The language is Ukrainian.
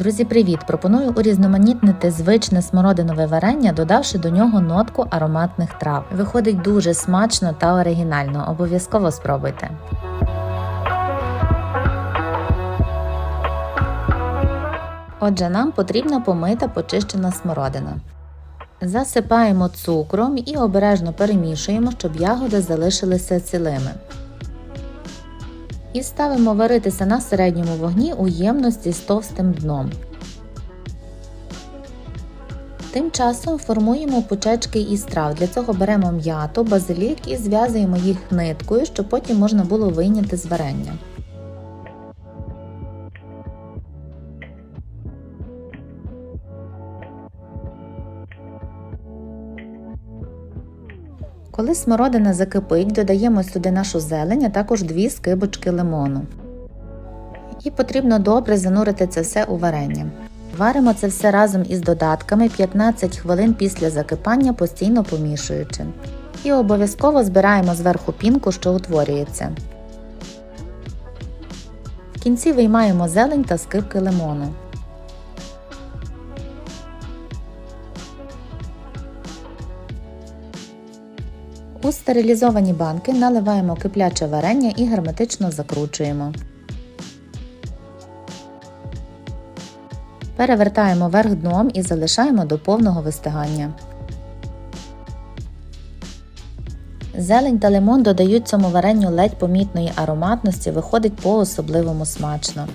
Друзі, привіт! Пропоную урізноманітнити звичне смородинове варення, додавши до нього нотку ароматних трав. Виходить дуже смачно та оригінально. Обов'язково спробуйте. Отже, нам потрібна помита почищена смородина. Засипаємо цукром і обережно перемішуємо, щоб ягоди залишилися цілими. І ставимо варитися на середньому вогні у ємності з товстим дном. Тим часом формуємо пучечки із трав. Для цього беремо м'яту, базилік і зв'язуємо їх ниткою, щоб потім можна було вийняти з варення. Коли смородина закипить, додаємо сюди нашу зелень, а також дві скибочки лимону. І потрібно добре занурити це все у варення. Варимо це все разом із додатками 15 хвилин після закипання, постійно помішуючи. І обов'язково збираємо зверху пінку, що утворюється. В кінці виймаємо зелень та скибки лимону. У стерилізовані банки наливаємо кипляче варення і герметично закручуємо. Перевертаємо верх дном і залишаємо до повного вистигання. Зелень та лимон додають цьому варенню ледь помітної ароматності, виходить по-особливому смачно.